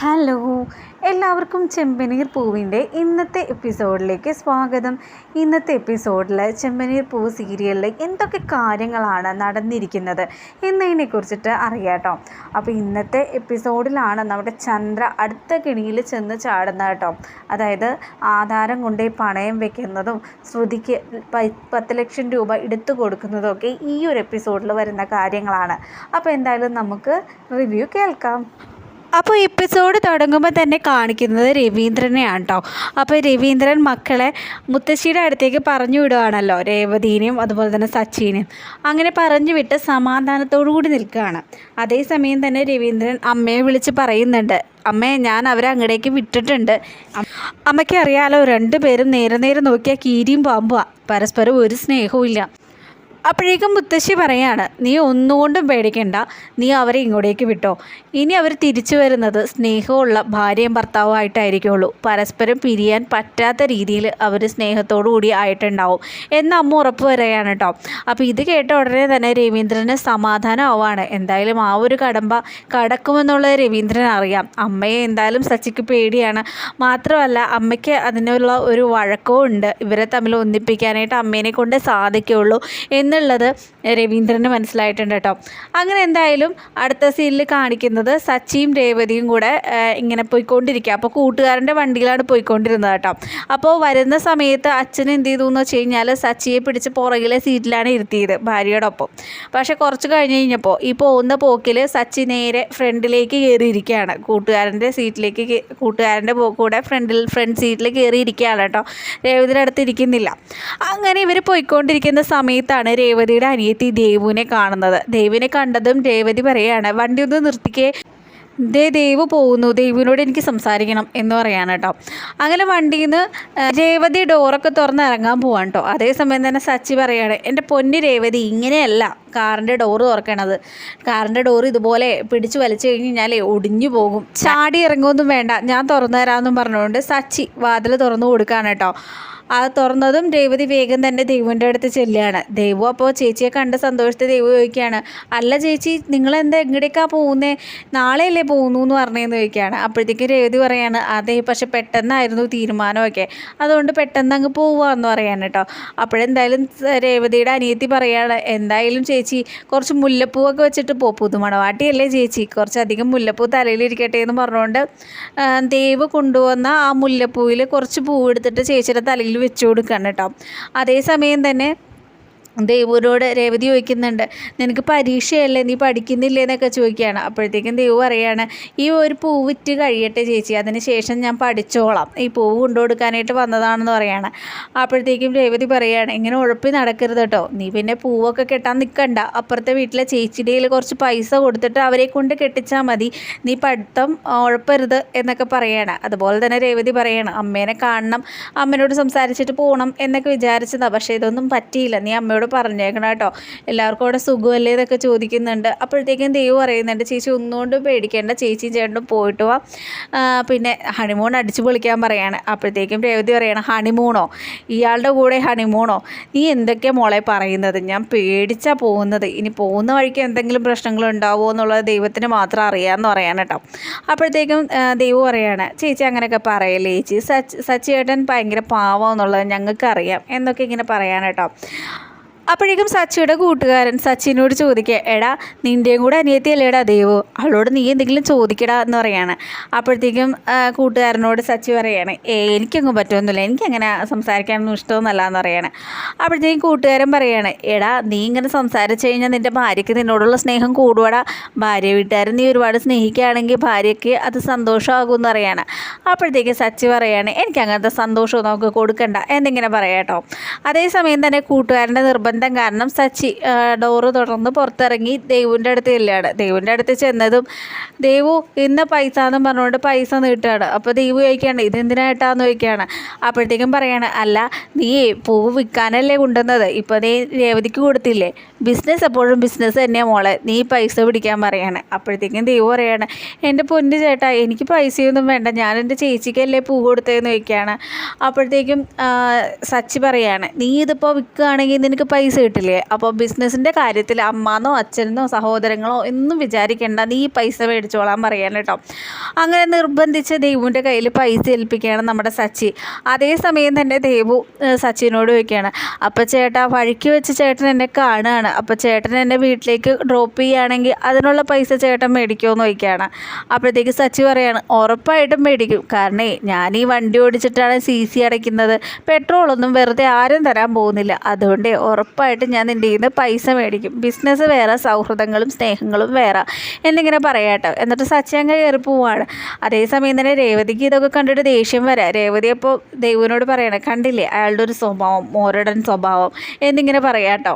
Hello എല്ലാവർക്കും ചെമ്പനീർ പൂവിന്റെ ഇന്നത്തെ എപ്പിസോഡിലേക്ക് സ്വാഗതം. ഇന്നത്തെ എപ്പിസോഡിൽ ചെമ്പനീർ പൂവ് സീരിയലിൽ എന്തൊക്കെ കാര്യങ്ങളാണ് നടന്നിരിക്കുന്നത് എന്നതിനെ കുറിച്ചിട്ട് അറിയാട്ടോ അപ്പോൾ ഇന്നത്തെ എപ്പിസോഡിലാണ് നമ്മുടെ ചന്ദ്ര അടുത്ത കിണിയിൽ ചെന്ന് ചാടുന്നത് കേട്ടോ. അതായത് ആധാരം കൊണ്ട് പണയം വെക്കുന്നതും ശ്രുതിക്ക് പത്ത് ലക്ഷം രൂപ എടുത്തു കൊടുക്കുന്നതും ഒക്കെ ഈ ഒരു എപ്പിസോഡിൽ വരുന്ന കാര്യങ്ങളാണ്. അപ്പോൾ എന്തായാലും നമുക്ക് റിവ്യൂ കേൾക്കാം. അപ്പോൾ എപ്പിസോഡ് തുടങ്ങുമ്പോൾ തന്നെ കാണിക്കുന്നത് രവീന്ദ്രനെയാണ് കേട്ടോ അപ്പോൾ രവീന്ദ്രൻ മക്കളെ മുത്തശ്ശിയുടെ അടുത്തേക്ക് പറഞ്ഞു വിടുവാണല്ലോ രേവതീനെയും അതുപോലെ തന്നെ സച്ചിനെയും. അങ്ങനെ പറഞ്ഞു വിട്ട് സമാധാനത്തോടു കൂടി നിൽക്കുകയാണ്. അതേസമയം തന്നെ രവീന്ദ്രൻ അമ്മയെ വിളിച്ച് പറയുന്നുണ്ട് അമ്മേ ഞാൻ അവരെ അങ്ങടേക്ക് വിട്ടിട്ടുണ്ട്. അമ്മയ്ക്ക് അറിയാലോ രണ്ടുപേരും നേരെ നേരെ നോക്കിയാൽ കീരിയും പാമ്പുവാ. പരസ്പരം ഒരു സ്നേഹവും ഇല്ല അപ്പോഴേക്കും മുത്തശ്ശി പറയാണ് നീ ഒന്നുകൊണ്ടും പേടിക്കണ്ട. നീ അവരെ ഇങ്ങോട്ടേക്ക് വിട്ടോ. ഇനി അവർ തിരിച്ചു വരുന്നത് സ്നേഹമുള്ള ഭാര്യയും ഭർത്താവും ആയിട്ടായിരിക്കുള്ളൂ പരസ്പരം പിരിയാൻ പറ്റാത്ത രീതിയിൽ അവർ സ്നേഹത്തോടു കൂടി ആയിട്ടുണ്ടാവും. എന്ന് അമ്മ ഉറപ്പ് വരികയാണ് കേട്ടോ. അപ്പോൾ ഇത് കേട്ട ഉടനെ തന്നെ രവീന്ദ്രന് സമാധാനമാവാണ് എന്തായാലും ആ ഒരു കടമ്പ കടക്കുമെന്നുള്ളത് രവീന്ദ്രൻ അറിയാം. അമ്മയെ എന്തായാലും സച്ചിക്ക് പേടിയാണ്. മാത്രമല്ല അമ്മയ്ക്ക് അതിനുള്ള ഒരു വഴക്കവും ഉണ്ട്. ഇവരെ തമ്മിൽ ഒന്നിപ്പിക്കാനായിട്ട് അമ്മേനെ കൊണ്ട് സാധിക്കുള്ളൂ എന്ന് എന്നുള്ളത് രവീന്ദ്രന് മനസ്സിലായിട്ടുണ്ട് കേട്ടോ. അങ്ങനെ എന്തായാലും അടുത്ത സീനിൽ കാണിക്കുന്നത് സച്ചിയും രേവതിയും കൂടെ ഇങ്ങനെ പോയിക്കൊണ്ടിരിക്കുക. അപ്പോൾ കൂട്ടുകാരന്റെ വണ്ടിയിലാണ് പോയിക്കൊണ്ടിരുന്നത് കേട്ടോ. അപ്പോൾ വരുന്ന സമയത്ത് അച്ഛൻ എന്ത് ചെയ്തു എന്ന് വെച്ച് കഴിഞ്ഞാൽ സച്ചിയെ പിടിച്ച് പുറകിലെ സീറ്റിലാണ് ഇരുത്തിയത് ഭാര്യയോടൊപ്പം. പക്ഷെ കുറച്ച് കഴിഞ്ഞ് കഴിഞ്ഞപ്പോൾ ഈ പോകുന്ന പോക്കിൽ സച്ചി നേരെ ഫ്രണ്ടിലേക്ക് കയറിയിരിക്കുകയാണ്. കൂട്ടുകാരന്റെ സീറ്റിലേക്ക് കൂട്ടുകാരന്റെ കൂടെ ഫ്രണ്ടിൽ ഫ്രണ്ട് സീറ്റിൽ കയറിയിരിക്കുകയാണ് കേട്ടോ. രേവതിയുടെ അടുത്ത് ഇരിക്കുന്നില്ല. അങ്ങനെ ഇവർ പോയിക്കൊണ്ടിരിക്കുന്ന സമയത്താണ് രേവതിയുടെ അനിയത്തി ദേവുവിനെ കാണുന്നത്. ദേവിനെ കണ്ടതും രേവതി പറയാണ് വണ്ടി ഒന്ന് നിർത്തിക്കേ. ദേ ദേവ് പോകുന്നു. ദേവിനോട് എനിക്ക് സംസാരിക്കണം എന്ന് പറയാണ് കേട്ടോ. അങ്ങനെ വണ്ടിയിൽ നിന്ന് രേവതി ഡോറൊക്കെ തുറന്ന് ഇറങ്ങാൻ പോവാണ് കേട്ടോ. അതേസമയം തന്നെ സച്ചി പറയാണ് എന്റെ പൊന്നി രേവതി ഇങ്ങനെയല്ല കാറിന്റെ ഡോറ് തുറക്കണത്. കാറിന്റെ ഡോറ് ഇതുപോലെ പിടിച്ചു വലിച്ചു കഴിഞ്ഞാൽ ഒടിഞ്ഞു പോകും. ചാടി ഇറങ്ങുമൊന്നും വേണ്ട. ഞാൻ തുറന്നു തരാമെന്നും പറഞ്ഞുകൊണ്ട് സച്ചി വാതിൽ തുറന്നു കൊടുക്കുകയാണ് കേട്ടോ. അത് തുറന്നതും രേവതി വേഗം തന്നെ ദൈവന്റെ അടുത്ത് ചെല്ലുകയാണ്. ദൈവം അപ്പോൾ ചേച്ചിയെ കണ്ട് സന്തോഷത്തെ ദൈവം ചോദിക്കുകയാണ് അല്ല ചേച്ചി നിങ്ങൾ എന്താ എങ്ങടേക്കാണ് പോകുന്നത് നാളെയല്ലേ പോകുന്നു എന്ന് പറഞ്ഞതെന്ന് ചോദിക്കുകയാണ്. അപ്പോഴത്തേക്കും രേവതി പറയാണ് അതെ പക്ഷെ പെട്ടെന്നായിരുന്നു തീരുമാനമൊക്കെ. അതുകൊണ്ട് പെട്ടെന്ന് അങ്ങ് പോവാന്ന് പറയാണ് കേട്ടോ. അപ്പോഴെന്തായാലും രേവതിയുടെ അനിയത്തി പറയാണ് എന്തായാലും ചേച്ചി കുറച്ച് മുല്ലപ്പൂവൊക്കെ വെച്ചിട്ട് പോ. പുതുമണവാട്ടിയല്ലേ ചേച്ചി? കുറച്ചധികം മുല്ലപ്പൂ തലയിലിരിക്കട്ടെ എന്ന് പറഞ്ഞുകൊണ്ട് ദേവ് കൊണ്ടുവന്ന ആ മുല്ലപ്പൂവിൽ കുറച്ച് പൂവ് എടുത്തിട്ട് ചേച്ചിയുടെ തലയിൽ വെച്ചു കൊടുക്കുകയാണ് കേട്ടോ. അതേസമയം തന്നെ ദേവുവിനോട് രേവതി ചോദിക്കുന്നുണ്ട് നിനക്ക് പരീക്ഷയല്ലേ? നീ പഠിക്കുന്നില്ലേ? എന്നൊക്കെ ചോദിക്കുകയാണ്. അപ്പോഴത്തേക്കും ദേവു പറയാണ് ഈ ഒരു പൂവിറ്റ് വിറ്റ് കഴിയട്ടെ ചേച്ചി. അതിന് ശേഷം ഞാൻ പഠിച്ചോളാം. ഈ പൂവ് കൊണ്ടുകൊടുക്കാനായിട്ട് വന്നതാണെന്ന് പറയാണ്. അപ്പോഴത്തേക്കും രേവതി പറയാണ് ഇങ്ങനെ ഉഴപ്പി നടക്കരുത് കേട്ടോ. നീ പിന്നെ പൂവൊക്കെ കെട്ടാൻ നിൽക്കണ്ട അപ്പുറത്തെ വീട്ടിലെ ചേച്ചിയുടെ കുറച്ച് പൈസ കൊടുത്തിട്ട് അവരെ കൊണ്ട് കെട്ടിച്ചാൽ മതി. നീ പഠിത്തം ഉഴപ്പരുത് എന്നൊക്കെ പറയാണ്. അതുപോലെ തന്നെ രേവതി പറയാണ് അമ്മേനെ കാണണം. അമ്മനോട് സംസാരിച്ചിട്ട് പോകണം എന്നൊക്കെ വിചാരിച്ചതാണ് പക്ഷേ ഇതൊന്നും പറ്റിയില്ല. നീ അമ്മയോട് പറഞ്ഞേക്കണം കേട്ടോ എല്ലാവർക്കും അവിടെ സുഖമല്ലേ എന്നൊക്കെ ചോദിക്കുന്നുണ്ട്. അപ്പോഴത്തേക്കും ദൈവം പറയുന്നുണ്ട് ചേച്ചി ഒന്നുകൊണ്ടും പേടിക്കേണ്ട ചേച്ചിയും ചേട്ടനും പോയിട്ട് വാ. പിന്നെ ഹണിമൂൺ അടിച്ചു പൊളിക്കാൻ പറയാണ്. അപ്പോഴത്തേക്കും രേവതി പറയണം ഹണിമൂണോ? ഇയാളുടെ കൂടെ ഹണിമൂണോ? നീ എന്തൊക്കെയാണ് മോളെ പറയുന്നത്? ഞാൻ പേടിച്ചാ പോകുന്നത്. ഇനി പോകുന്ന വഴിക്ക് എന്തെങ്കിലും പ്രശ്നങ്ങൾ ഉണ്ടാവുമോ എന്നുള്ളത് ദൈവത്തിന് മാത്രം അറിയാമെന്ന് പറയാൻ കേട്ടോ. അപ്പോഴത്തേക്കും ദൈവം പറയാണ് ചേച്ചി അങ്ങനെയൊക്കെ പറയല്ലേ? ചേച്ചി സച്ച് സച്ചേട്ടൻ ഭയങ്കര പാവം എന്നുള്ളത് ഞങ്ങൾക്കറിയാം. എന്നൊക്കെ ഇങ്ങനെ പറയാൻ കേട്ടോ. അപ്പോഴേക്കും സച്ചിയുടെ കൂട്ടുകാരൻ സച്ചിനോട് ചോദിക്കുക എടാ നിന്റെയും കൂടെ അനിയത്തിയല്ലേടാ ദേവു? അവളോട് നീ എന്തെങ്കിലും ചോദിക്കടാ എന്ന് പറയാണ്. അപ്പോഴത്തേക്കും കൂട്ടുകാരനോട് സച്ചി പറയാണ് എനിക്കങ്ങ് പറ്റുമൊന്നുമില്ല എനിക്കങ്ങനെ സംസാരിക്കാനൊന്നും ഇഷ്ടമൊന്നുമല്ല എന്ന് പറയാണ്. അപ്പോഴത്തേക്കും കൂട്ടുകാരൻ പറയാണ് എടാ നീ ഇങ്ങനെ സംസാരിച്ചു കഴിഞ്ഞാൽ നിന്റെ ഭാര്യയ്ക്ക് നിന്നോടുള്ള സ്നേഹം കൂടുവാടാ. ഭാര്യ വീട്ടുകാരൻ നീ ഒരുപാട് സ്നേഹിക്കുകയാണെങ്കിൽ ഭാര്യയ്ക്ക് അത് സന്തോഷമാകും എന്ന് പറയാണ്. അപ്പോഴത്തേക്ക് സച്ചി പറയാണ് എനിക്ക് അങ്ങനത്തെ സന്തോഷം നമുക്ക് കൊടുക്കണ്ട എന്നിങ്ങനെ പറയാം കേട്ടോ. അതേസമയം തന്നെ കൂട്ടുകാരന്റെ നിർബന്ധം നിർബന്ധം കാരണം സച്ചി ഡോറ് തുറന്ന് പുറത്തിറങ്ങി ദേവുവിന്റെ അടുത്ത് ചെല്ലുകയാണ്. ദേവുവിന്റെ അടുത്ത് ചെന്നതും ദേവു ഇന്ന പൈസ എന്ന് പറഞ്ഞുകൊണ്ട് പൈസ നീട്ടുകയാണ് അപ്പോൾ ദേവു ചോദിക്കുകയാണ് ഇതെന്തിനായിട്ടാന്ന് ചോദിക്കുകയാണ്. അപ്പോഴത്തേക്കും പറയാണ് അല്ല നീ പൂവ് വിൽക്കാനല്ലേ കൊണ്ടുവന്നത്? ഇപ്പോൾ നീ രേവതിക്ക് കൊടുത്തില്ലേ? ബിസിനസ് എപ്പോഴും ബിസിനസ് തന്നെയാണ് മോളെ. നീ പൈസ പിടിക്കാൻ പറയാണ്. അപ്പോഴത്തേക്കും ദേവു പറയാണ് എന്റെ പൊന്ന് ചേട്ടാ എനിക്ക് പൈസയൊന്നും വേണ്ട. ഞാൻ എന്റെ ചേച്ചിക്കല്ലേ പൂ കൊടുത്തതെന്ന് ചോദിക്കുകയാണ്. അപ്പോഴത്തേക്കും സച്ചി പറയാണ് നീ ഇതിപ്പോൾ വിൽക്കുകയാണെങ്കിൽ നിനക്ക് പൈസ പൈസ കിട്ടില്ലേ? അപ്പോൾ ബിസിനസ്സിന്റെ കാര്യത്തിൽ അമ്മാന്നോ അച്ഛനെന്നോ സഹോദരങ്ങളോ ഒന്നും വിചാരിക്കേണ്ട നീ പൈസ മേടിച്ചോളാൻ പറയാൻ കേട്ടോ. അങ്ങനെ നിർബന്ധിച്ച് ദേവുവിന്റെ കയ്യിൽ പൈസ ഏൽപ്പിക്കുകയാണ് നമ്മുടെ സച്ചി. അതേസമയം തന്നെ ദേവു സച്ചിനോട് ചോദിക്കുകയാണ് അപ്പോൾ ചേട്ടാ വഴിക്ക് വെച്ച് ചേട്ടൻ എന്നെ കാണുകയാണ്. അപ്പോൾ ചേട്ടൻ എന്നെ വീട്ടിലേക്ക് ഡ്രോപ്പ് ചെയ്യുകയാണെങ്കിൽ അതിനുള്ള പൈസ ചേട്ടൻ മേടിക്കുമെന്ന് ചോദിക്കുകയാണ്. അപ്പോഴത്തേക്ക് സച്ചി പറയാണ് ഉറപ്പായിട്ടും മേടിക്കും. കാരണം ഞാൻ ഈ വണ്ടി ഓടിച്ചിട്ടാണ് സി സി അടയ്ക്കുന്നത്. പെട്രോളൊന്നും വെറുതെ ആരും തരാൻ പോകുന്നില്ല. അതുകൊണ്ട് ഉറപ്പായിട്ടും ഞാൻ നിന്റെ നിന്ന് പൈസ മേടിക്കും. ബിസിനസ് വേറെ സൗഹൃദങ്ങളും സ്നേഹങ്ങളും വേറെ. എന്നിങ്ങനെ പറയാട്ടോ. എന്നിട്ട് സച്ചി കയറി പോവാണ്. അതേസമയം തന്നെ രേവതിക്ക് ഇതൊക്കെ കണ്ടിട്ട് ദേഷ്യം വരാം. രേവതി അപ്പോൾ ദൈവനോട് പറയണേ കണ്ടില്ലേ? അയാളുടെ ഒരു സ്വഭാവം മോരടൻ സ്വഭാവം എന്നിങ്ങനെ പറയാട്ടോ.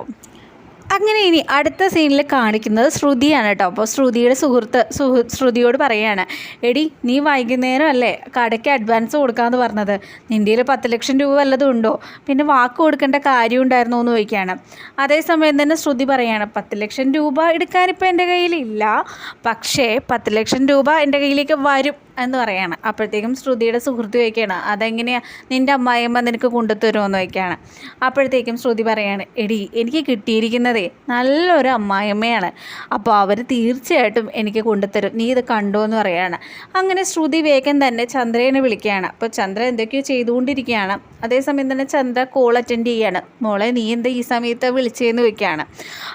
അങ്ങനെ ഇനി അടുത്ത സീനിൽ കാണിക്കുന്നത് ശ്രുതിയാണ് കേട്ടോ. അപ്പോൾ ശ്രുതിയുടെ സുഹൃത്ത് സുഹൃ ശ്രുതിയോട് പറയാണ് എടി നീ വൈകുന്നേരം അല്ലേ? കടയ്ക്ക് അഡ്വാൻസ് കൊടുക്കാമെന്ന് പറഞ്ഞത്. നിന്റെ പത്ത് ലക്ഷം രൂപ വല്ലതും ഉണ്ടോ? പിന്നെ വാക്ക് കൊടുക്കേണ്ട കാര്യം ഉണ്ടായിരുന്നു എന്ന് ചോദിക്കുകയാണ്. അതേസമയം തന്നെ ശ്രുതി പറയാണ് പത്ത് ലക്ഷം രൂപ എടുക്കാനിപ്പോൾ എന്റെ കയ്യിലില്ല പക്ഷേ പത്ത് ലക്ഷം രൂപ എന്റെ കയ്യിലേക്ക് വരും. എന്ന് പറയാണ്. അപ്പോഴത്തേക്കും ശ്രുതിയുടെ സുഹൃത്ത് ചോദിക്കുകയാണ് അതെങ്ങനെയാണ് നിന്റെ അമ്മായിയമ്മ നിനക്ക് കൊണ്ടുതരുമോ എന്ന് ചോദിക്കുകയാണ്. അപ്പോഴത്തേക്കും ശ്രുതി പറയാണ് എടി എനിക്ക് കിട്ടിയിരിക്കുന്നതേ നല്ലൊരു അമ്മായിയമ്മയാണ്. അപ്പോൾ അവർ തീർച്ചയായിട്ടും എനിക്ക് കൊണ്ടുത്തരും നീ ഇത് കണ്ടോ എന്ന് പറയാണ്. അങ്ങനെ ശ്രുതി വേഗം തന്നെ ചന്ദ്രനെ വിളിക്കുകയാണ്. അപ്പോൾ ചന്ദ്രൻ എന്തൊക്കെയോ ചെയ്തുകൊണ്ടിരിക്കുകയാണ്. അതേസമയം തന്നെ ചന്ദ്ര കോൾ അറ്റൻഡ് ചെയ്യാണ്. മോളെ നീ എന്താ ഈ സമയത്ത് വിളിച്ചതെന്ന് ചോദിക്കുകയാണ്.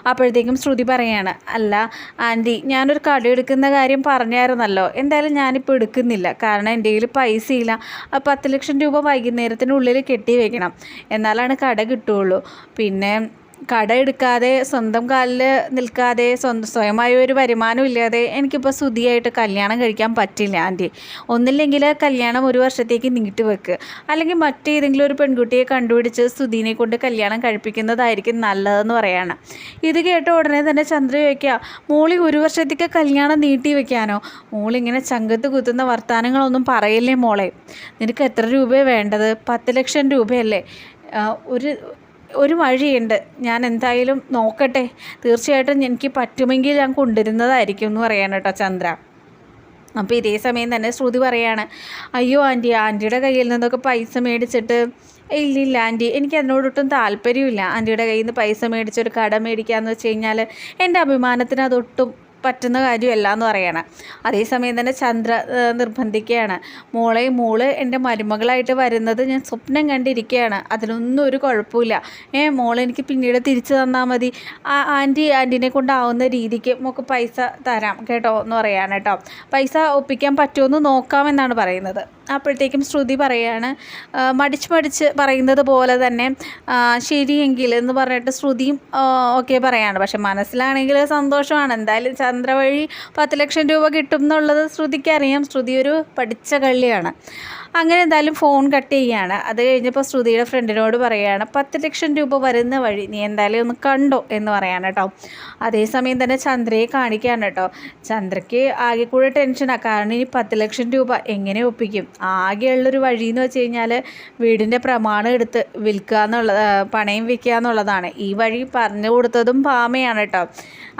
അപ്പോഴത്തേക്കും ശ്രുതി പറയാണ് അല്ല ആന്റി ഞാനൊരു കട എടുക്കുന്ന കാര്യം പറഞ്ഞായിരുന്നല്ലോ. എന്തായാലും ഞാനിപ്പോൾ എടുക്കുന്നില്ല. കാരണം എന്റെ കയ്യിൽ പൈസ ഇല്ല ആ പത്ത് ലക്ഷം രൂപ വൈകുന്നേരത്തിനുള്ളിൽ കെട്ടി വെക്കണം. എന്നാലാണ് കട കിട്ടുകയുള്ളൂ. പിന്നെ കട എടുക്കാതെ സ്വന്തം കാലിൽ നിൽക്കാതെ സ്വന്ത സ്വയമായ ഒരു വരുമാനം ഇല്ലാതെ എനിക്കിപ്പോൾ സുതിയായിട്ട് കല്യാണം കഴിക്കാൻ പറ്റില്ല ആന്റി. ഒന്നില്ലെങ്കിൽ കല്യാണം ഒരു വർഷത്തേക്ക് നീട്ടി വെക്കുക അല്ലെങ്കിൽ മറ്റേതെങ്കിലും ഒരു പെൺകുട്ടിയെ കണ്ടുപിടിച്ച് സുധീനെ കൊണ്ട് കല്യാണം കഴിപ്പിക്കുന്നതായിരിക്കും നല്ലതെന്ന് പറയാണ്. ഇത് കേട്ട ഉടനെ തന്നെ ചന്ദ്ര ചോദിക്കുക മോളി ഒരു വർഷത്തേക്ക് കല്യാണം നീട്ടി വെക്കാനോ? മോളിങ്ങനെ ചങ്കത്ത് കുത്തുന്ന വർത്തമാനങ്ങളൊന്നും പറയില്ലേ മോളെ. നിനക്ക് എത്ര രൂപയാണ് വേണ്ടത്? പത്ത് ലക്ഷം രൂപയല്ലേ? ഒരു ഒരു വഴിയുണ്ട്. ഞാൻ എന്തായാലും നോക്കട്ടെ. തീർച്ചയായിട്ടും എനിക്ക് പറ്റുമെങ്കിൽ ഞാൻ കൊണ്ടുവരുന്നതായിരിക്കും എന്ന് പറയാൻ കേട്ടോ ചന്ദ്ര. അപ്പോൾ ഇതേ സമയം തന്നെ ശ്രുതി പറയാണ് അയ്യോ ആന്റി ആന്റിയുടെ കയ്യിൽ നിന്നൊക്കെ പൈസ മേടിച്ചിട്ട് ഇല്ലില്ല ആന്റി എനിക്ക് അതിനോടൊട്ടും താല്പര്യമില്ല. ആന്റിയുടെ കയ്യിൽ നിന്ന് പൈസ മേടിച്ചൊരു കട എന്ന് വെച്ച് കഴിഞ്ഞാൽ എന്റെ അഭിമാനത്തിന് അതൊട്ടും പറ്റുന്ന കാര്യമല്ല എന്ന് പറയണം അതേസമയം തന്നെ ചന്ദ്ര നിർബന്ധിക്കുകയാണ് മോളെ മോൾ എന്റെ മരുമകളായിട്ട് വരുന്നത് ഞാൻ സ്വപ്നം കണ്ടിരിക്കുകയാണ് അതിനൊന്നും ഒരു കുഴപ്പമില്ല. ഏ മോളെ എനിക്ക് പിന്നീട് തിരിച്ചു തന്നാൽ മതി. ആ ആന്റി ആന്റിനെ കൊണ്ടാവുന്ന രീതിക്ക് നമുക്ക് പൈസ തരാം കേട്ടോ എന്ന് പറയാണ് പൈസ ഒപ്പിക്കാൻ പറ്റുമെന്ന് നോക്കാമെന്നാണ് പറയുന്നത്. അപ്പോഴത്തേക്കും ശ്രുതി പറയാണ് മടിച്ച് മടിച്ച് പറയുന്നത് പോലെ തന്നെ ശരിയെങ്കിൽ എന്ന് പറഞ്ഞിട്ട് ശ്രുതിയും ഓക്കെ പറയാണ്. പക്ഷെ മനസ്സിലാണെങ്കിൽ സന്തോഷമാണ്. എന്തായാലും ചന്ദ്ര വഴി പത്ത് ലക്ഷം രൂപ കിട്ടും എന്നുള്ളത് ശ്രുതിക്ക് അറിയാം ശ്രുതി ഒരു പഠിച്ച കള്ളിയാണ്. അങ്ങനെ എന്തായാലും ഫോൺ കട്ട് ചെയ്യുകയാണ് അത് കഴിഞ്ഞപ്പോൾ ശ്രുതിയുടെ ഫ്രണ്ടിനോട് പറയുകയാണ് പത്ത് ലക്ഷം രൂപ വരുന്ന വഴി നീ എന്തായാലും ഒന്ന് കണ്ടോ? എന്ന് പറയാണ് കേട്ടോ അതേസമയം തന്നെ ചന്ദ്രയെ കാണിക്കുകയാണ് കേട്ടോ ചന്ദ്രയ്ക്ക് ആകെ കൂടെ ടെൻഷനാണ് കാരണം ഇനി പത്ത് ലക്ഷം രൂപ എങ്ങനെ ഒപ്പിക്കും? ആകെയുള്ളൊരു വഴി എന്ന് വെച്ച് കഴിഞ്ഞാൽ വീടിന്റെ പ്രമാണം എടുത്ത് വിൽക്കുക എന്നുള്ളത് പണയം വിൽക്കുക എന്നുള്ളതാണ്. ഈ വഴി പറഞ്ഞു കൊടുത്തതും പാമയാണ് കേട്ടോ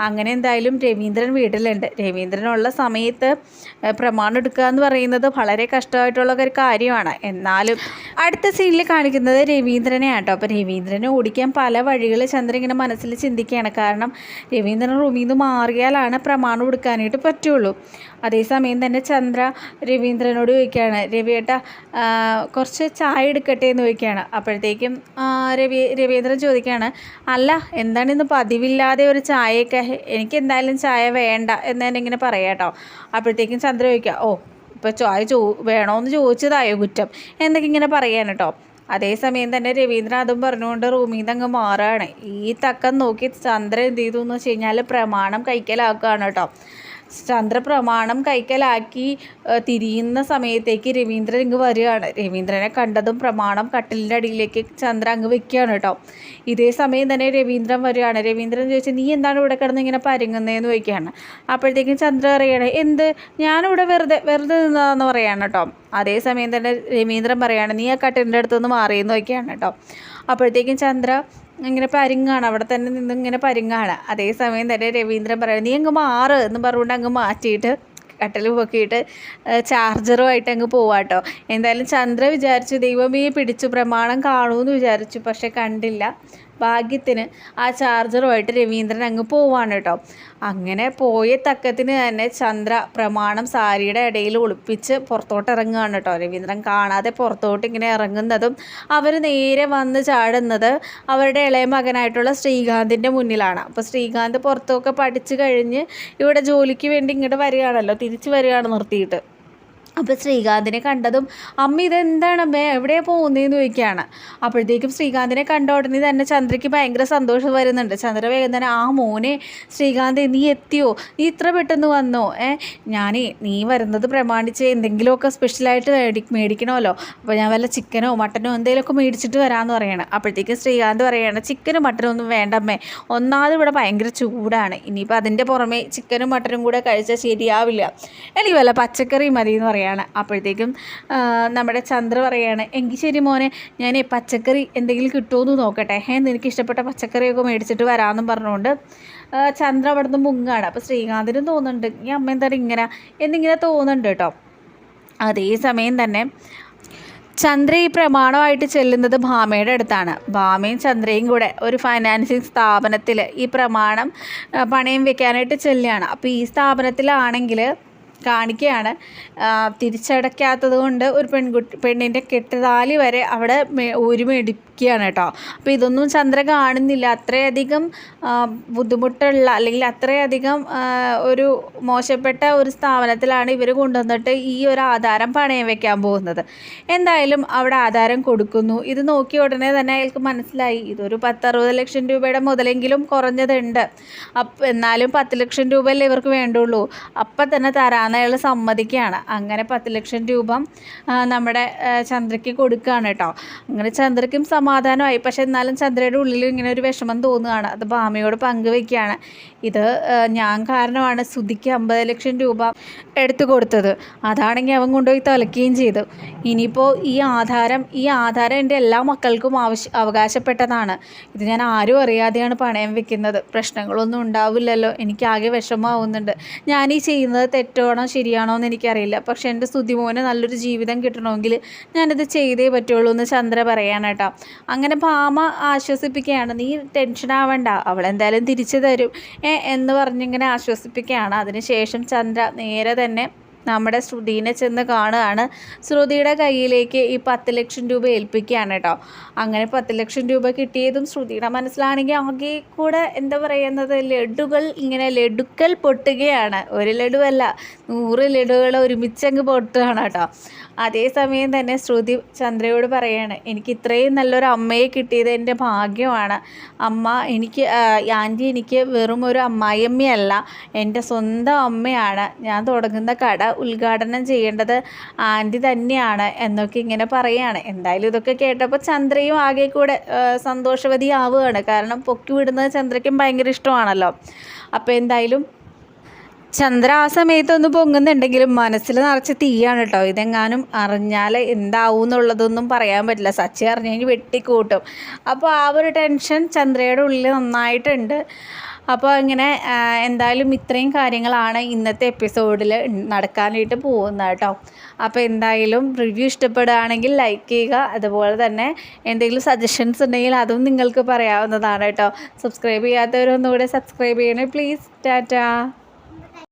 അങ്ങനെ എന്തായാലും രവീന്ദ്രൻ വീട്ടിലുണ്ട്. രവീന്ദ്രനുള്ള സമയത്ത് പ്രമാണം എടുക്കുക എന്ന് പറയുന്നത് വളരെ കഷ്ടമായിട്ടുള്ള ഒരു കാര്യമാണ്. എന്നാലും അടുത്ത സീനിൽ കാണിക്കുന്നത് രവീന്ദ്രനെ ആട്ടോ അപ്പോൾ രവീന്ദ്രനെ ഓടിക്കാൻ പല വഴികൾ ചന്ദ്രൻ ഇങ്ങനെ മനസ്സിൽ ചിന്തിക്കുകയാണ്. കാരണം രവീന്ദ്രൻ റൂമിൽ നിന്ന് മാറിയാലാണ് പ്രമാണം കൊടുക്കാനായിട്ട് പറ്റുള്ളൂ. അതേസമയം തന്നെ ചന്ദ്ര രവീന്ദ്രനോട് ചോദിക്കുകയാണ് രവിയേട്ട കുറച്ച് ചായ എടുക്കട്ടെ എന്ന് ചോദിക്കുകയാണ്. അപ്പോഴത്തേക്കും രവി രവീന്ദ്രൻ ചോദിക്കുകയാണ് അല്ല എന്താണ് ഇന്ന് പതിവില്ലാതെ ഒരു ചായയൊക്കെ? എനിക്ക് എന്തായാലും ചായ വേണ്ട എന്ന് തന്നെ ഇങ്ങനെ പറയാം കേട്ടോ. അപ്പോഴത്തേക്കും ചന്ദ്ര ചോദിക്കുക ഓ ഇപ്പോൾ ചായ ചോ വേണോയെന്ന് ചോദിച്ചതായോ കുറ്റം? എന്നൊക്കെ ഇങ്ങനെ പറയാൻ കേട്ടോ അതേസമയം തന്നെ രവീന്ദ്രൻ അതും പറഞ്ഞുകൊണ്ട് റൂമിൽ നിന്ന് അങ്ങ് മാറുകയാണ് ഈ തക്കം നോക്കി ചന്ദ്രൻ എന്ത് ചെയ്തു എന്ന് വെച്ച് കഴിഞ്ഞാൽ പ്രമാണം കൈക്കലാക്കുകയാണ് കേട്ടോ ചന്ദ്ര പ്രമാണം കൈക്കലാക്കി തിരിയുന്ന സമയത്തേക്ക് രവീന്ദ്രൻ ഇങ്ങ് വരികയാണ്. രവീന്ദ്രനെ കണ്ടതും പ്രമാണം കട്ടിലിന്റെ അടിയിലേക്ക് ചന്ദ്ര അങ്ങ് വെക്കുകയാണ് കേട്ടോ. ഇതേ സമയം തന്നെ രവീന്ദ്രൻ വരികയാണ്. രവീന്ദ്രൻ ചോദിച്ചാൽ നീ എന്താണ് ഇവിടെ കിടന്ന് ഇങ്ങനെ പരുങ്ങുന്നതെന്ന് ചോദിക്കുകയാണ്. അപ്പോഴത്തേക്കും ചന്ദ്ര പറയാണ് എന്ത്? ഞാനിവിടെ വെറുതെ വെറുതെ നിന്നതെന്ന് പറയാണ് കേട്ടോ. അതേസമയം തന്നെ രവീന്ദ്രൻ പറയാണ് നീ ആ കട്ടിലിന്റെ അടുത്തുനിന്ന് മാറിയെന്ന് ചോദിക്കുകയാണ് കേട്ടോ. അപ്പോഴത്തേക്കും ചന്ദ്ര ഇങ്ങനെ പരിങ്ങാണ്. അവിടെ തന്നെ നിന്ന് ഇങ്ങനെ പരിങ്ങാണ്. അതേസമയം തന്നെ രവീന്ദ്രൻ പറയുന്നത് നീ അങ്ങ് മാറ് എന്ന് പറഞ്ഞുകൊണ്ട് അങ്ങ് മാറ്റിയിട്ട് കട്ടൽ പൊക്കിയിട്ട് ചാർജറുമായിട്ട് അങ്ങ് പോവാട്ടോ എന്തായാലും ചന്ദ്ര വിചാരിച്ചു ദൈവമേ പിടിച്ചു പ്രമാണം കാണുമെന്ന് വിചാരിച്ചു പക്ഷെ കണ്ടില്ല. ഭാഗ്യത്തിന് ആ ചാർജറുമായിട്ട് രവീന്ദ്രൻ അങ്ങ് പോവാണ് കേട്ടോ. അങ്ങനെ പോയ തക്കത്തിന് തന്നെ ചന്ദ്ര പ്രമാണം സാരിയുടെ ഇടയിൽ ഒളിപ്പിച്ച് പുറത്തോട്ട് ഇറങ്ങുകയാണ് കേട്ടോ. രവീന്ദ്രൻ കാണാതെ പുറത്തോട്ട് ഇങ്ങനെ ഇറങ്ങുന്നതും അവർ നേരെ വന്ന് ചാടുന്നത് അവരുടെ ഇളയ മകനായിട്ടുള്ള ശ്രീകാന്തിന്റെ മുന്നിലാണ്. അപ്പോൾ ശ്രീകാന്ത് പുറത്തൊക്കെ പഠിച്ചു കഴിഞ്ഞ് ഇവിടെ ജോലിക്ക് വേണ്ടി ഇങ്ങോട്ട് വരികയാണല്ലോ തിരിച്ചു വരികയാണ് നിർത്തിയിട്ട്. അപ്പോൾ ശ്രീകാന്തിനെ കണ്ടതും അമ്മ ഇതെന്താണ് അമ്മ? എവിടെയാണ് പോകുന്നതെന്ന് ചോദിക്കുകയാണ്. അപ്പോഴത്തേക്കും ശ്രീകാന്തിനെ കണ്ട ഉടനെ തന്നെ ചന്ദ്രയ്ക്ക് ഭയങ്കര സന്തോഷം വരുന്നുണ്ട്. ചന്ദ്ര വേഗം തന്നെ ആ മോനെ ശ്രീകാന്ത് നീ എത്തിയോ? നീ ഇത്ര പെട്ടെന്ന് വന്നോ? ഏ ഞാനേ നീ വരുന്നത് പ്രമാണിച്ച് എന്തെങ്കിലുമൊക്കെ സ്പെഷ്യലായിട്ട് മേടി മേടിക്കണമല്ലോ. അപ്പോൾ ഞാൻ വല്ല ചിക്കനോ മട്ടനോ എന്തെങ്കിലുമൊക്കെ മേടിച്ചിട്ട് വരാമെന്ന് പറയണം. അപ്പോഴത്തേക്കും ശ്രീകാന്ത് പറയുകയാണ് ചിക്കനും മട്ടനും ഒന്നും വേണ്ട വേണ്ടമ്മേ ഒന്നാമത് ഇവിടെ ഭയങ്കര ചൂടാണ്. ഇനിയിപ്പോൾ അതിന്റെ പുറമേ ചിക്കനും മട്ടനും കൂടെ കഴിച്ചാൽ ശരിയാവില്ല. എനിക്ക് വല്ല പച്ചക്കറി മതി എന്ന് പറയാം പറയാണ്. അപ്പോഴത്തേക്കും നമ്മുടെ ചന്ദ്ര പറയാണ് എങ്കിൽ ശരി മോനെ ഞാൻ പച്ചക്കറി എന്തെങ്കിലും കിട്ടുമെന്ന് നോക്കട്ടെ. ഏ നിനക്ക് ഇഷ്ടപ്പെട്ട പച്ചക്കറിയൊക്കെ മേടിച്ചിട്ട് വരാമെന്നും പറഞ്ഞുകൊണ്ട് ചന്ദ്ര അവിടെ നിന്ന് മുങ്ങാണ്. അപ്പോൾ ശ്രീകാന്തിനും തോന്നുന്നുണ്ട് ഈ അമ്മ എന്താണ് ഇങ്ങനെ? എന്നിങ്ങനെ തോന്നുന്നുണ്ട് കേട്ടോ. അതേസമയം തന്നെ ചന്ദ്ര ഈ പ്രമാണമായിട്ട് ചെല്ലുന്നത് ഭാമയുടെ അടുത്താണ്. ഭാമയും ചന്ദ്രയും കൂടെ ഒരു ഫൈനാൻസിങ് സ്ഥാപനത്തിൽ ഈ പ്രമാണം പണയം വെക്കാനായിട്ട് ചെല്ലുകയാണ്. അപ്പോൾ ഈ സ്ഥാപനത്തിലാണെങ്കിൽ കാണിക്കുകയാണ് തിരിച്ചടയ്ക്കാത്തത് കൊണ്ട് ഒരു പെൺകുട്ടി പെണ്ണിന്റെ കെട്ടുതാലി വരെ അവിടെ ഉരുമെടുക്കുകയാണ് കേട്ടോ. അപ്പോൾ ഇതൊന്നും ചന്ദ്ര കാണുന്നില്ല. അത്രയധികം ബുദ്ധിമുട്ടുള്ള അല്ലെങ്കിൽ അത്രയധികം ഒരു മോശപ്പെട്ട ഒരു സ്ഥാപനത്തിലാണ് ഇവർ കൊണ്ടുവന്നിട്ട് ഈ ഒരു ആധാരം പണയം വെക്കാൻ പോകുന്നത്. എന്തായാലും അവിടെ ആധാരം കൊടുക്കുന്നു. ഇത് നോക്കിയ ഉടനെ തന്നെ അയാൾക്ക് മനസ്സിലായി. ഇതൊരു പത്തറുപത് ലക്ഷം രൂപയുടെ മുതലെങ്കിലും കുറഞ്ഞതുണ്ട്. അപ്പം എന്നാലും പത്ത് ലക്ഷം രൂപയല്ലേ ഇവർക്ക് വേണ്ടുള്ളൂ. അപ്പം തന്നെ തരാൻ തരാമെന്ന് അയാൾ സമ്മതിക്കുകയാണ്. അങ്ങനെ പത്ത് ലക്ഷം രൂപ നമ്മുടെ ചന്ദ്രയ്ക്ക് കൊടുക്കുകയാണ് കേട്ടോ. അങ്ങനെ ചന്ദ്രയ്ക്കും സമാധാനമായി. പക്ഷെ എന്നാലും ചന്ദ്രയുടെ ഉള്ളിൽ ഇങ്ങനെ ഒരു വിഷമം തോന്നുകയാണ്. അത് ഭാമയോട് പങ്കുവെക്കുകയാണ് ഇത് ഞാൻ കാരണമാണ് സുധിക്ക് അമ്പത് ലക്ഷം രൂപ എടുത്തു കൊടുത്തത്. അതാണെങ്കിൽ അവൻ കൊണ്ടുപോയി തലക്കുകയും ചെയ്തു. ഇനിയിപ്പോൾ ഈ ആധാരം ഈ ആധാരം എന്റെ എല്ലാ മക്കൾക്കും ആവശ്യ അവകാശപ്പെട്ടതാണ്. ഇത് ഞാൻ ആരും അറിയാതെയാണ് പണയം വെക്കുന്നത്. പ്രശ്നങ്ങളൊന്നും ഉണ്ടാവില്ലല്ലോ. എനിക്കാകെ വിഷമമാവുന്നുണ്ട്. ഞാൻ ഈ ചെയ്യുന്നത് തെറ്റോ തെറ്റാണോ ശരിയാണോ എന്ന് എനിക്കറിയില്ല. പക്ഷേ എന്റെ സ്തുതിമോന് നല്ലൊരു ജീവിതം കിട്ടണമെങ്കിൽ ഞാനിത് ചെയ്തേ പറ്റുള്ളൂ എന്ന് ചന്ദ്ര പറയാണ് കേട്ടോ. അങ്ങനെ ഭാമ ആശ്വസിപ്പിക്കുകയാണ്. നീ ടെൻഷൻ ആവണ്ട. അവൾ എന്തായാലും തിരിച്ചു തരും. ഏ എന്ന് പറഞ്ഞിങ്ങനെ ആശ്വസിപ്പിക്കുകയാണ്. അതിനുശേഷം ചന്ദ്ര നേരെ തന്നെ നമ്മുടെ ശ്രുതിനെ ചെന്ന് കാണുകയാണ്. ശ്രുതിയുടെ കയ്യിലേക്ക് ഈ പത്ത് ലക്ഷം രൂപ ഏൽപ്പിക്കുകയാണ് കേട്ടോ. അങ്ങനെ പത്ത് ലക്ഷം രൂപ കിട്ടിയതും ശ്രുതിയുടെ മനസ്സിലാണെങ്കിൽ ആകെ കൂടെ എന്താ പറയുന്നത് ലഡുകൾ ഇങ്ങനെ ലഡുക്കൽ പൊട്ടുകയാണ്. ഒരു ലഡുവല്ല നൂറ് ലഡുകൾ ഒരുമിച്ചങ്ങ് പൊട്ടുകയാണ് കേട്ടോ. അതേസമയം തന്നെ ശ്രുതി ചന്ദ്രയോട് പറയാണ് എനിക്ക് ഇത്രയും നല്ലൊരു അമ്മയെ കിട്ടിയത് എന്റെ ഭാഗ്യമാണ്. അമ്മ എനിക്ക് ആന്റി എനിക്ക് വെറും ഒരു അമ്മായിയമ്മയല്ല എന്റെ സ്വന്തം അമ്മയാണ്. ഞാൻ തുടങ്ങുന്ന കട ഉദ്ഘാടനം ചെയ്യേണ്ടത് ആന്റി തന്നെയാണ് എന്നൊക്കെ ഇങ്ങനെ പറയുകയാണ് എന്തായാലും ഇതൊക്കെ കേട്ടപ്പോൾ ചന്ദ്രയും ആകെ കൂടെ സന്തോഷവതി ആവുകയാണ് കാരണം പൊക്കി വിടുന്നത് ചന്ദ്രയ്ക്കും ഭയങ്കര ഇഷ്ടമാണല്ലോ. അപ്പോൾ എന്തായാലും ചന്ദ്ര ആ സമയത്തൊന്ന് പൊങ്ങുന്നുണ്ടെങ്കിലും മനസ്സിൽ നിറച്ച് തീയാണ് കേട്ടോ ഇതെങ്ങാനും അറിഞ്ഞാൽ എന്താവും എന്നുള്ളതൊന്നും പറയാൻ പറ്റില്ല. സച്ചി അറിഞ്ഞു കഴിഞ്ഞ് വെട്ടിക്കൂട്ടും. അപ്പോൾ ആ ഒരു ടെൻഷൻ ചന്ദ്രയുടെ ഉള്ളിൽ നന്നായിട്ടുണ്ട്. അപ്പോൾ ഇങ്ങനെ എന്തായാലും ഇത്രയും കാര്യങ്ങളാണ് ഇന്നത്തെ എപ്പിസോഡിൽ നടക്കാനായിട്ട് പോകുന്നത് കേട്ടോ. അപ്പോൾ എന്തായാലും റിവ്യൂ ഇഷ്ടപ്പെടുകയാണെങ്കിൽ ലൈക്ക് ചെയ്യുക. അതുപോലെ തന്നെ എന്തെങ്കിലും സജഷൻസ് ഉണ്ടെങ്കിൽ അതും നിങ്ങൾക്ക് പറയാവുന്നതാണ് കേട്ടോ. സബ്സ്ക്രൈബ് ചെയ്യാത്തവരൊന്നുകൂടെ സബ്സ്ക്രൈബ് ചെയ്യണേ. Please tata.